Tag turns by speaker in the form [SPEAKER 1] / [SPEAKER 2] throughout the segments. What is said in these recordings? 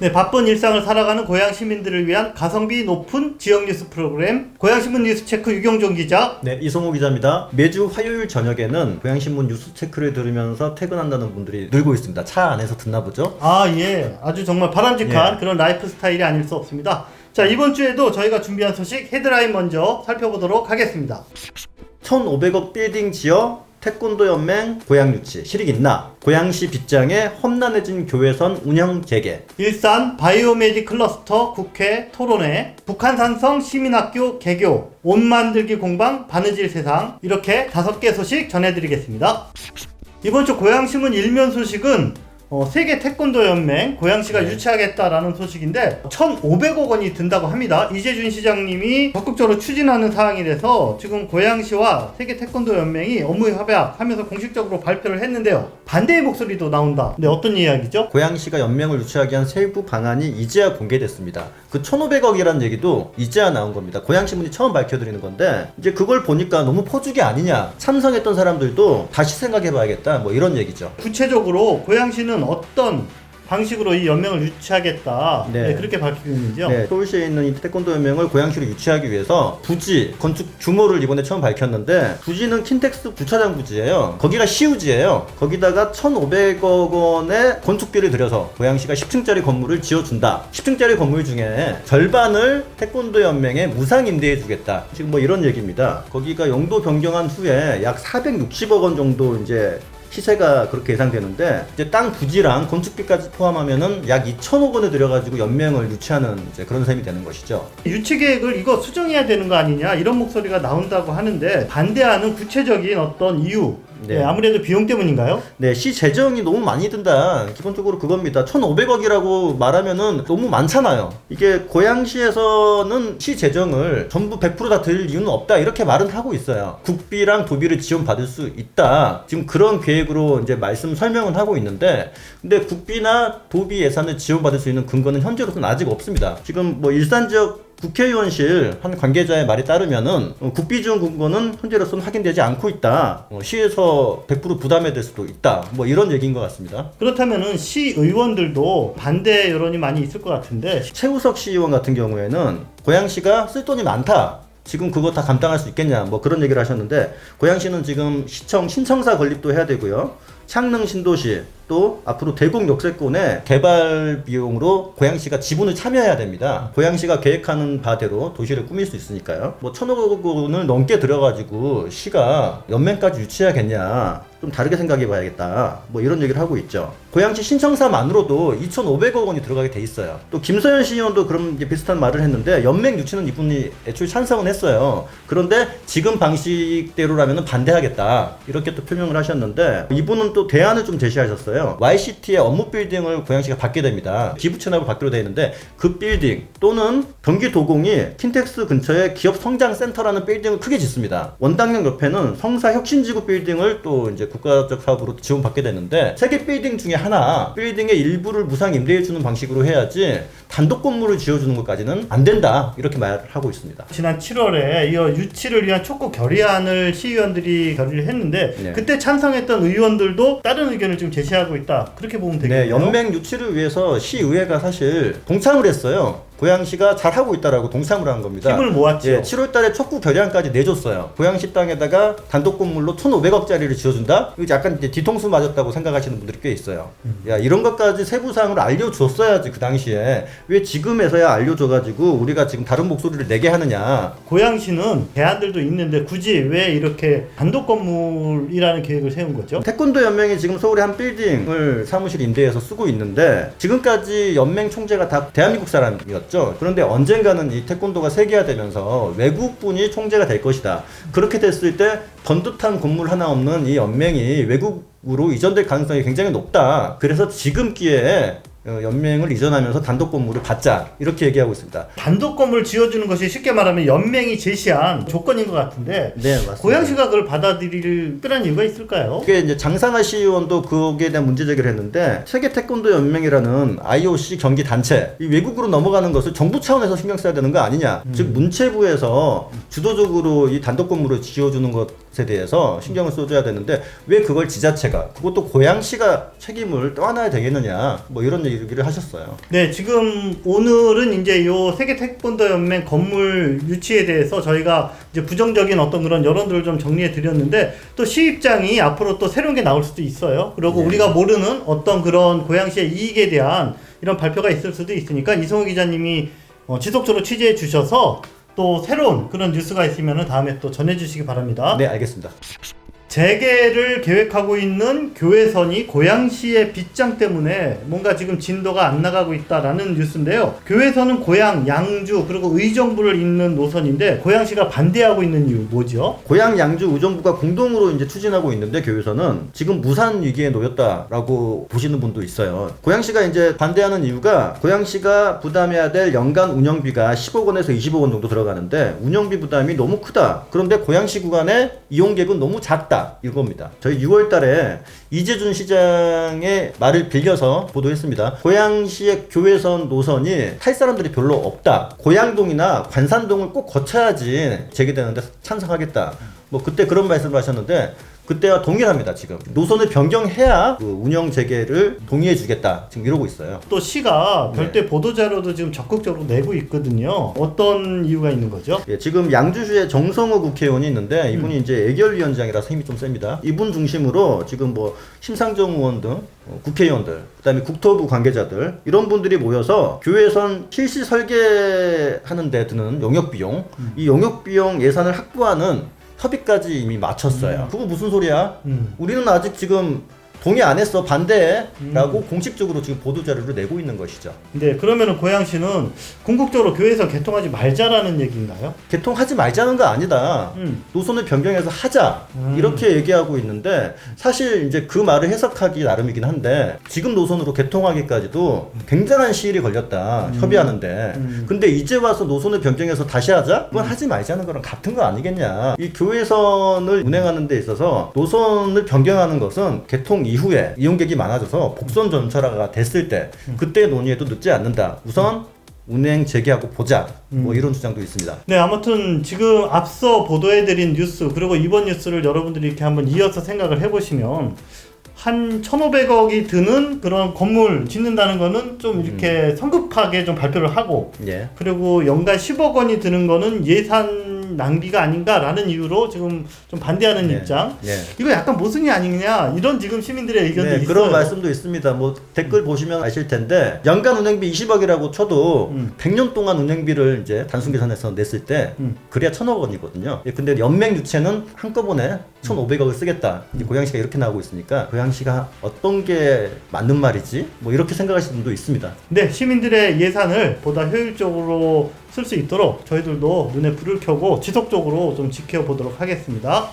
[SPEAKER 1] 네, 바쁜 일상을 살아가는 고양 시민들을 위한 가성비 높은 지역 뉴스 프로그램 고양신문 뉴스체크 유경종 기자.
[SPEAKER 2] 네, 이성호 기자입니다. 매주 화요일 저녁에는 고양신문 뉴스 체크를 들으면서 퇴근한다는 분들이 늘고 있습니다. 차 안에서 듣나 보죠?
[SPEAKER 1] 아, 예. 아주 정말 바람직한
[SPEAKER 2] 예.
[SPEAKER 1] 그런 라이프 스타일이 아닐 수 없습니다. 자, 이번 주에도 저희가 준비한 소식 헤드라인 먼저 살펴보도록 하겠습니다.
[SPEAKER 2] 1,500억 빌딩 지어 태권도 연맹 고양 유치 실익 있나? 고양시 빗장에 험난해진 교회선 운영 재개.
[SPEAKER 1] 일산 바이오메디 클러스터 국회 토론회, 북한 산성 시민학교 개교, 옷 만들기 공방 바느질 세상 이렇게 다섯 개 소식 전해드리겠습니다. 이번 주 고양신문 일면 소식은 어, 세계 태권도 연맹 고양시가
[SPEAKER 2] 네.
[SPEAKER 1] 유치하겠다라는 소식인데 1,500억 원이 든다고 합니다. 이재준 시장님이 적극적으로 추진하는 사항이라서 지금 고양시와 세계 태권도 연맹이 업무 협약하면서 공식적으로 발표를 했는데요. 반대의 목소리도 나온다. 근데 어떤 이야기죠?
[SPEAKER 2] 고양시가 연맹을 유치하기 위한 세부 방안이 이제야 공개됐습니다. 그 1,500억이라는 얘기도 이제야 나온 겁니다. 고양신문이 처음 밝혀드리는 건데 이제 그걸 보니까 너무 포주기 아니냐. 참석했던 사람들도 다시 생각해봐야겠다. 뭐 이런 얘기죠.
[SPEAKER 1] 구체적으로 고양시는 어떤 방식으로 이 연맹을 유치하겠다
[SPEAKER 2] 네.
[SPEAKER 1] 네, 그렇게 밝히고 있는지요.
[SPEAKER 2] 네, 서울시에 있는 이 태권도 연맹을 고양시로 유치하기 위해서 부지 건축 규모를 이번에 처음 밝혔는데 부지는 킨텍스 주차장 부지예요. 거기가 시우지예요. 거기다가 1,500억 원의 건축비를 들여서 고양시가 10층짜리 건물을 지어준다. 10층짜리 건물 중에 절반을 태권도 연맹에 무상 임대해 주겠다. 지금 뭐 이런 얘기입니다. 거기가 용도 변경한 후에 약 460억 원 정도 이제 시세가 그렇게 예상되는데 이제 땅 부지랑 건축비까지 포함하면은 약 2천억 원을 들여가지고 연맹을 유치하는 이제 그런 셈이 되는 것이죠.
[SPEAKER 1] 유치 계획을 이거 수정해야 되는 거 아니냐 이런 목소리가 나온다고 하는데 반대하는 구체적인 어떤 이유
[SPEAKER 2] 네.
[SPEAKER 1] 네, 아무래도 비용 때문인가요?
[SPEAKER 2] 네, 시 재정이 너무 많이 든다. 기본적으로 그겁니다. 1,500억이라고 말하면은 너무 많잖아요. 이게 고양시에서는 시 재정을 전부 100%다 드릴 이유는 없다. 이렇게 말은 하고 있어요. 국비랑 도비를 지원받을 수 있다. 지금 그런 계획으로 이제 말씀 설명은 하고 있는데 근데 국비나 도비 예산을 지원받을 수 있는 근거는 현재로서는 아직 없습니다. 지금 뭐 일산 지역 국회의원실 한 관계자의 말에 따르면은 어, 국비 지원 근거는 현재로서는 확인되지 않고 있다. 어, 시에서 100% 부담해야 될 수도 있다. 뭐 이런 얘기인 것 같습니다.
[SPEAKER 1] 그렇다면은 시 의원들도 반대 여론이 많이 있을 것 같은데
[SPEAKER 2] 최우석 시의원 같은 경우에는 고양시가 쓸 돈이 많다. 지금 그거 다 감당할 수 있겠냐 뭐 그런 얘기를 하셨는데 고양시는 지금 시청 신청사 건립도 해야 되고요 창릉 신도시 또 앞으로 대곡 역세권의 개발 비용으로 고양시가 지분을 참여해야 됩니다. 고양시가 계획하는 바대로 도시를 꾸밀 수 있으니까요. 뭐 천억 원을 넘게 들여가지고 시가 연맹까지 유치해야겠냐 좀 다르게 생각해 봐야겠다 뭐 이런 얘기를 하고 있죠. 고양시 신청사만으로도 2,500억 원이 들어가게 돼 있어요. 또 김서현 시의원도 그런 비슷한 말을 했는데 연맹 유치는 이분이 애초에 찬성은 했어요. 그런데 지금 방식대로라면 반대하겠다 이렇게 또 표명을 하셨는데 이분은 또 대안을 좀 제시하셨어요 YCT의 업무 빌딩을 고양시가 받게 됩니다 기부 채납을 받기로 되어 있는데 그 빌딩 또는 경기 도공이 킨텍스 근처에 기업 성장 센터라는 빌딩을 크게 짓습니다 원당역 옆에는 성사 혁신지구 빌딩을 또 이제 국가적 사업으로 지원받게 되는데 세 개 빌딩 중에 하나 빌딩의 일부를 무상 임대해 주는 방식으로 해야지 단독 건물을 지어 주는 것까지는 안 된다 이렇게 말을 하고 있습니다.
[SPEAKER 1] 지난 7월에 이 유치를 위한 촉구 결의안을 시의원들이 결의를 했는데
[SPEAKER 2] 네.
[SPEAKER 1] 그때 찬성했던 의원들도 다른 의견을 지금 제시하고 있다 그렇게 보면
[SPEAKER 2] 네,
[SPEAKER 1] 되겠네요.
[SPEAKER 2] 연맹 유치를 위해서 시의회가 사실 동참을 했어요. 고양시가 잘하고 있다라고 동참을 한 겁니다.
[SPEAKER 1] 힘을 모았죠.
[SPEAKER 2] 예, 7월 달에 촉구 결의안까지 내줬어요. 고양시 땅에다가 단독 건물로 1,500억짜리를 지어준다? 이거 약간 이제 뒤통수 맞았다고 생각하시는 분들이 꽤 있어요.
[SPEAKER 1] 음.
[SPEAKER 2] 야, 이런 것까지 세부사항으로 알려줬어야지, 그 당시에. 왜 지금에서야 알려줘가지고 우리가 지금 다른 목소리를 내게 하느냐.
[SPEAKER 1] 고양시는 대안들도 있는데 굳이 왜 이렇게 단독 건물이라는 계획을 세운 거죠?
[SPEAKER 2] 태권도 연맹이 지금 서울에 한 빌딩을 사무실 임대해서 쓰고 있는데 지금까지 연맹 총재가 다 대한민국 사람이었 죠. 그런데 언젠가는 이 태권도가 세계화되면서 외국 분이 총재가 될 것이다. 그렇게 됐을 때 번듯한 건물 하나 없는 이 연맹이 외국으로 이전될 가능성이 굉장히 높다. 그래서 지금 기회에 어, 연맹을 이전하면서 단독 건물을 받자 이렇게 얘기하고 있습니다.
[SPEAKER 1] 단독 건물 지어주는 것이 쉽게 말하면 연맹이 제시한 조건인 것 같은데
[SPEAKER 2] 네 맞습니다.
[SPEAKER 1] 고양시가 그걸 받아들일 특별한 이유가 있을까요?
[SPEAKER 2] 그게 이제 장상하 시의원도 거기에 대한 문제 제기를 했는데 세계 태권도 연맹이라는 IOC 경기 단체 이 외국으로 넘어가는 것을 정부 차원에서 신경 써야 되는 거 아니냐. 즉 문체부에서 주도적으로 이 단독 건물을 지어주는 것것 에 대해서 신경을 써줘야 되는데 왜 그걸 지자체가 그것도 고양시가 책임을 떠안아야 되겠느냐 뭐 이런 얘기를 하셨어요.
[SPEAKER 1] 네, 지금 오늘은 이제 요 세계 태권도 연맹 건물 유치에 대해서 저희가 이제 부정적인 어떤 그런 여론들을 좀 정리해 드렸는데 또 시입장이 앞으로 또 새로운 게 나올 수도 있어요. 그리고
[SPEAKER 2] 네.
[SPEAKER 1] 우리가 모르는 어떤 그런 고양시의 이익에 대한 이런 발표가 있을 수도 있으니까 이성호 기자님이 어, 지속적으로 취재해 주셔서 또 새로운 그런 뉴스가 있으면 다음에 또 전해 주시기 바랍니다.
[SPEAKER 2] 네 알겠습니다.
[SPEAKER 1] 재개를 계획하고 있는 교회선이 고양시의 빗장 때문에 뭔가 지금 진도가 안 나가고 있다라는 뉴스인데요. 교회선은 고양, 양주 그리고 의정부를 잇는 노선인데 고양시가 반대하고 있는 이유 뭐죠?
[SPEAKER 2] 고양 양주 의정부가 공동으로 이제 추진하고 있는데 교회에서는 지금 무산 위기에 놓였다라고 보시는 분도 있어요. 고양시가 이제 반대하는 이유가 고양시가 부담해야 될 연간 운영비가 10억 원에서 20억 원 정도 들어가는데 운영비 부담이 너무 크다. 그런데 고양시 구간의 이용객은 너무 작다. 이겁니다. 저희 6월 달에 이재준 시장의 말을 빌려서 보도했습니다. 고양시의 교회선 노선이 탈 사람들이 별로 없다. 고양동이나 관산동을 꼭 거쳐야지 재개되는데 찬성하겠다. 뭐 그때 그런 말씀을 하셨는데 그때와 동일합니다. 지금 노선을 변경해야 그 운영 재개를 동의해 주겠다. 지금 이러고 있어요.
[SPEAKER 1] 또 시가
[SPEAKER 2] 네.
[SPEAKER 1] 별도의 보도 자료도 지금 적극적으로 내고 있거든요. 어떤 이유가 있는 거죠?
[SPEAKER 2] 예, 지금 양주시에 정성호 국회의원이 있는데 이분이 이제 애결위원장이라서 힘이 좀 셉니다. 이분 중심으로 지금 뭐 심상정 의원 등 어, 국회의원들, 그다음에 국토부 관계자들 이런 분들이 모여서 교회선 실시 설계하는 데 드는 용역 비용, 이 용역 비용 예산을 확보하는 협의까지 이미 마쳤어요. 그거 무슨 소리야?
[SPEAKER 1] 음.
[SPEAKER 2] 우리는 아직 지금 동의 안 했어 반대라고 공식적으로 지금 보도 자료를 내고 있는 것이죠.
[SPEAKER 1] 네, 그러면은 고양시는 궁극적으로 교회에서 개통하지 말자라는 얘기인가요?
[SPEAKER 2] 개통하지 말자는 거 아니다.
[SPEAKER 1] 음.
[SPEAKER 2] 노선을 변경해서 하자
[SPEAKER 1] 음.
[SPEAKER 2] 이렇게 얘기하고 있는데 사실 이제 그 말을 해석하기 나름이긴 한데 지금 노선으로 개통하기까지도 굉장한 시일이 걸렸다 협의하는데
[SPEAKER 1] 음.
[SPEAKER 2] 근데 이제 와서 노선을 변경해서 다시 하자 그건 하지 말자는 거랑 같은 거 아니겠냐 이 교회선을 운행하는 데 있어서 노선을 변경하는 것은 개통 이 후에 이용객이 많아져서 복선 전철화가 됐을 때 그때 논의해도 늦지 않는다. 우선 운행 재개하고 보자. 뭐 이런 주장도 있습니다.
[SPEAKER 1] 네, 아무튼 지금 앞서 보도해드린 뉴스 그리고 이번 뉴스를 여러분들이 이렇게 한번 이어서 생각을 해보시면 한 1,500억이 드는 그런 건물 짓는다는 거는 좀 이렇게 성급하게 좀 발표를 하고
[SPEAKER 2] 예.
[SPEAKER 1] 그리고 연간 10억 원이 드는 거는 예산 낭비가 아닌가라는 이유로 지금 좀 반대하는
[SPEAKER 2] 네.
[SPEAKER 1] 입장.
[SPEAKER 2] 네.
[SPEAKER 1] 이거 약간 모순이 아니냐 이런 지금 시민들의 의견도
[SPEAKER 2] 네,
[SPEAKER 1] 있어요.
[SPEAKER 2] 그런 말씀도 있습니다. 뭐 댓글 보시면 아실 텐데 연간 운행비 20억이라고 쳐도
[SPEAKER 1] 음.
[SPEAKER 2] 100년 동안 운행비를 이제 단순 계산해서 냈을 때
[SPEAKER 1] 음.
[SPEAKER 2] 그래야 1천억 원이거든요. 예, 근데 연맹 유체는 한꺼번에 1,500억을 쓰겠다. 이제 고양시가 이렇게 나오고 있으니까 고양시가 어떤 게 맞는 말이지? 뭐 이렇게 생각하시는 분도 있습니다.
[SPEAKER 1] 네, 시민들의 예산을 보다 효율적으로 쓸 수 있도록 저희들도 눈에 불을 켜고 지속적으로 좀 지켜보도록 하겠습니다.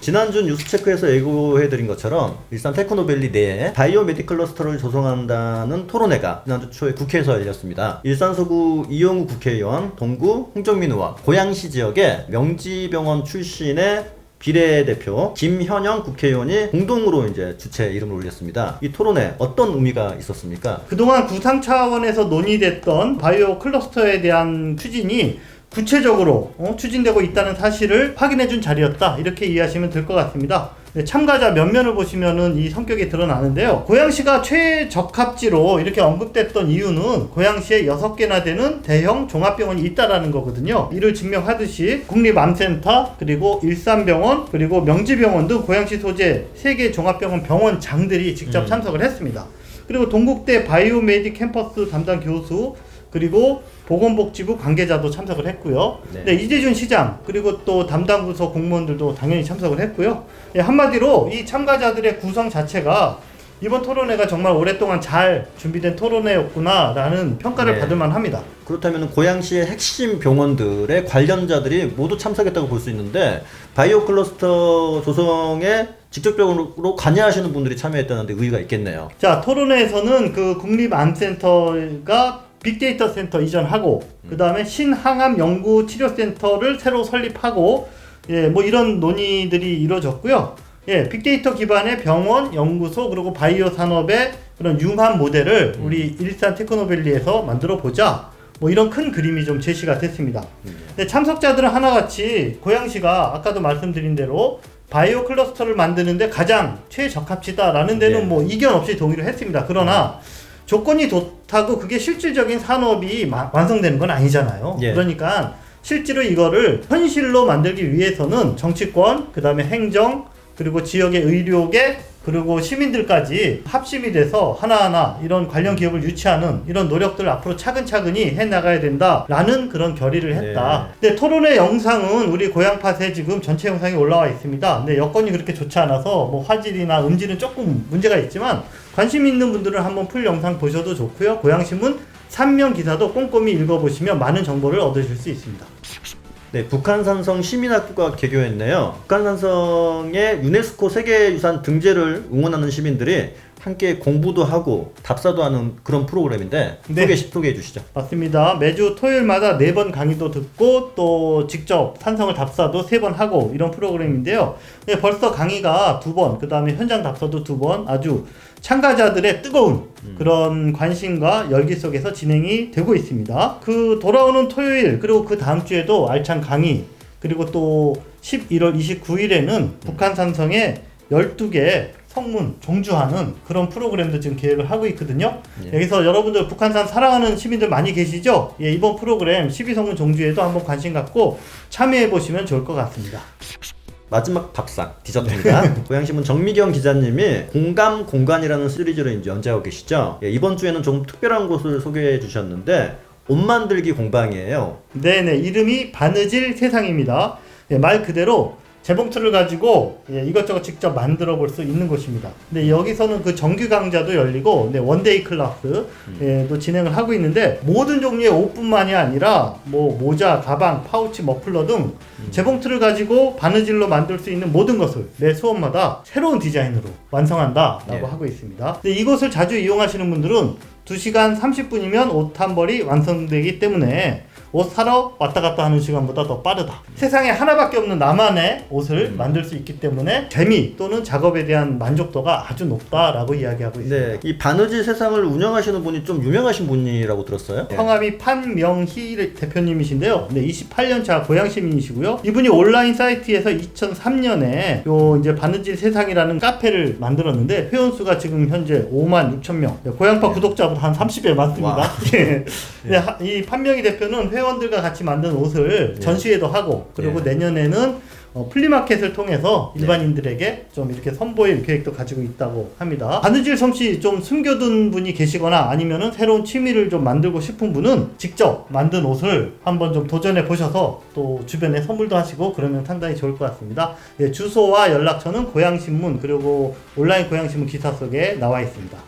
[SPEAKER 2] 지난주 뉴스체크에서 예고해드린 것처럼 일산 테크노밸리 내에 바이오메딕 클러스터를 조성한다는 토론회가 지난주 초에 국회에서 열렸습니다. 일산 서구 이용우 국회의원, 동구 홍정민 의원, 고양시 지역의 명지병원 출신의 비례대표 김현영 국회의원이 공동으로 이제 주최 이름을 올렸습니다. 이 토론회 어떤 의미가 있었습니까?
[SPEAKER 1] 그동안 구상 차원에서 논의됐던 바이오 클러스터에 대한 추진이 구체적으로 어, 추진되고 있다는 사실을 확인해 준 자리였다 이렇게 이해하시면 될 것 같습니다. 네, 참가자 면면을 보시면은 이 성격이 드러나는데요. 고양시가 최적합지로 이렇게 언급됐던 이유는 고양시에 6개나 되는 대형 종합병원이 있다라는 거거든요. 이를 증명하듯이 국립암센터 그리고 일산병원 그리고 명지병원 등 고양시 소재 3개 종합병원 병원장들이 직접
[SPEAKER 2] 음.
[SPEAKER 1] 참석을 했습니다. 그리고 동국대 바이오메딕 캠퍼스 담당 교수 그리고 보건복지부 관계자도 참석을 했고요.
[SPEAKER 2] 네.
[SPEAKER 1] 네. 이재준 시장 그리고 또 담당 부서 공무원들도 당연히 참석을 했고요. 예, 한마디로 이 참가자들의 구성 자체가 이번 토론회가 정말 오랫동안 잘 준비된 토론회였구나라는 평가를
[SPEAKER 2] 네.
[SPEAKER 1] 받을 만합니다.
[SPEAKER 2] 그렇다면 고양시의 핵심 병원들의 관련자들이 모두 참석했다고 볼 수 있는데 바이오 클러스터 조성에 직접적으로 관여하시는 분들이 참여했다는데 의의가 있겠네요.
[SPEAKER 1] 자 토론회에서는 그 국립암센터가 빅데이터 센터 이전하고 그 다음에 신항암 연구 치료 센터를 새로 설립하고 예 뭐 이런 논의들이 이루어졌고요. 예 빅데이터 기반의 병원, 연구소 그리고 바이오 산업의 그런 융합 모델을 우리 일산 테크노밸리에서 만들어 보자. 뭐 이런 큰 그림이 좀 제시가 됐습니다.
[SPEAKER 2] 음.
[SPEAKER 1] 근데 참석자들은 하나같이 고양시가 아까도 말씀드린 대로 바이오 클러스터를 만드는데 가장 최적합치다라는 데는
[SPEAKER 2] 네.
[SPEAKER 1] 뭐 이견 없이 동의를 했습니다. 그러나 조건이 좋다고 그게 실질적인 산업이 마- 완성되는 건 아니잖아요.
[SPEAKER 2] 예.
[SPEAKER 1] 그러니까 실제로 이거를 현실로 만들기 위해서는 정치권, 그 다음에 행정, 그리고 지역의 의료계, 그리고 시민들까지 합심이 돼서 하나하나 이런 관련 기업을 유치하는 이런 노력들을 앞으로 차근차근히 해 나가야 된다라는 그런 결의를 했다. 근데 토론회 영상은 우리 고향팟에 지금 전체 영상이 올라와 있습니다. 근데 여건이 그렇게 좋지 않아서 뭐 화질이나 음질은 조금 문제가 있지만 관심 있는 분들은 한번 풀 영상 보셔도 좋고요. 고향신문 3면 기사도 꼼꼼히 읽어보시면 많은 정보를 얻으실 수 있습니다.
[SPEAKER 2] 네, 북한산성 시민학교가 개교했네요. 북한산성의 유네스코 세계유산 등재를 응원하는 시민들이 함께 공부도 하고 답사도 하는 그런 프로그램인데
[SPEAKER 1] 네.
[SPEAKER 2] 소개 소개해 주시죠.
[SPEAKER 1] 맞습니다. 매주 토요일마다 네 번 강의도 듣고 또 직접 산성을 답사도 세 번 하고 이런 프로그램인데요. 네, 벌써 강의가 두 번, 그 다음에 현장 답사도 두 번 아주 참가자들의 뜨거운 그런 관심과 열기 속에서 진행이 되고 있습니다. 그 돌아오는 토요일 그리고 그 다음 주에도 알찬 강의 그리고 또 11월 29일에는 북한 산성의 12개 성문 종주하는 그런 프로그램도 지금 계획을 하고 있거든요.
[SPEAKER 2] 예.
[SPEAKER 1] 여기서 여러분들 북한산 사랑하는 시민들 많이 계시죠? 예, 이번 프로그램 12성문 종주에도 한번 관심 갖고 참여해 보시면 좋을 것 같습니다.
[SPEAKER 2] 마지막 밥상 디저트입니다. 고양신문 정미경 기자님이 공감 공간이라는 시리즈를 이제 연재하고 계시죠. 예, 이번 주에는 좀 특별한 곳을 소개해 주셨는데 옷 만들기 공방이에요.
[SPEAKER 1] 네네, 이름이 바느질 세상입니다. 예, 말 그대로 재봉틀을 가지고 예, 이것저것 직접 만들어 볼 수 있는 곳입니다. 근데 여기서는 그 정규 강좌도 열리고 네, 원데이 클래스 예, 또 진행을 하고 있는데 모든 종류의 옷뿐만이 아니라 뭐 모자, 가방, 파우치, 머플러 등 재봉틀을 가지고 바느질로 만들 수 있는 모든 것을 매 수업마다 새로운 디자인으로 완성한다라고
[SPEAKER 2] 예.
[SPEAKER 1] 하고 있습니다. 근데 이곳을 자주 이용하시는 분들은 2시간 30분이면 옷 한 벌이 완성되기 때문에 옷 사러 왔다 갔다 하는 시간보다 더 빠르다. 세상에 하나밖에 없는 나만의 옷을 만들 수 있기 때문에 재미 또는 작업에 대한 만족도가 아주 높다라고 이야기하고 있습니다.
[SPEAKER 2] 네, 이 바느질 세상을 운영하시는 분이 좀 유명하신 분이라고 들었어요. 예.
[SPEAKER 1] 성함이 판명희 대표님이신데요. 네, 28년차 고양 시민이시고요. 이분이 온라인 사이트에서 2003년에 요 이제 바느질 세상이라는 카페를 만들었는데 회원 수가 지금 현재 5만 6천 명. 네, 고양파 구독자보다 한 30배 많습니다.
[SPEAKER 2] 와.
[SPEAKER 1] 예. 네, 하- 이 판명희 대표는 회원 들과 같이 만든 옷을
[SPEAKER 2] 예.
[SPEAKER 1] 전시회도 하고 그리고
[SPEAKER 2] 예.
[SPEAKER 1] 내년에는 어, 플리마켓을 통해서 일반인들에게 좀 이렇게 선보일 계획도 가지고 있다고 합니다. 바느질 솜씨 좀 숨겨둔 분이 계시거나 아니면은 새로운 취미를 좀 만들고 싶은 분은 직접 만든 옷을 한번 좀 도전해 보셔서 또 주변에 선물도 하시고 그러면 상당히 좋을 것 같습니다. 예, 주소와 연락처는 고양신문 그리고 온라인 고양신문 기사 속에 나와 있습니다.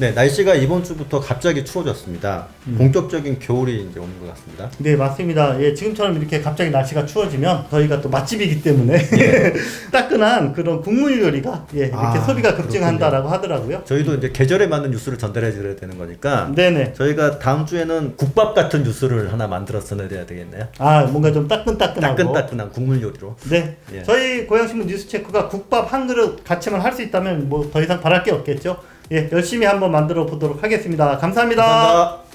[SPEAKER 2] 네, 날씨가 이번 주부터 갑자기 추워졌습니다.
[SPEAKER 1] 음.
[SPEAKER 2] 본격적인 겨울이 이제 오는 것 같습니다.
[SPEAKER 1] 네 맞습니다. 예 지금처럼 이렇게 갑자기 날씨가 추워지면 저희가 또 맛집이기 때문에 따끈한 그런 국물 요리가 예 이렇게
[SPEAKER 2] 아,
[SPEAKER 1] 소비가 급증한다라고 하더라고요.
[SPEAKER 2] 저희도 이제 계절에 맞는 뉴스를 전달해 드려야 되는 거니까
[SPEAKER 1] 네네.
[SPEAKER 2] 저희가 다음 주에는 국밥 같은 뉴스를 하나 만들어서 내야 되겠네요.
[SPEAKER 1] 아 뭔가 좀 따끈따끈하고.
[SPEAKER 2] 따끈따끈한 국물 요리로.
[SPEAKER 1] 네.
[SPEAKER 2] 예.
[SPEAKER 1] 저희 고양신문 뉴스 체크가 국밥 한 그릇 같이만 할 수 있다면 뭐 더 이상 바랄 게 없겠죠. 예 열심히 한번 만들어 보도록 하겠습니다 감사합니다.
[SPEAKER 2] 감사합니다.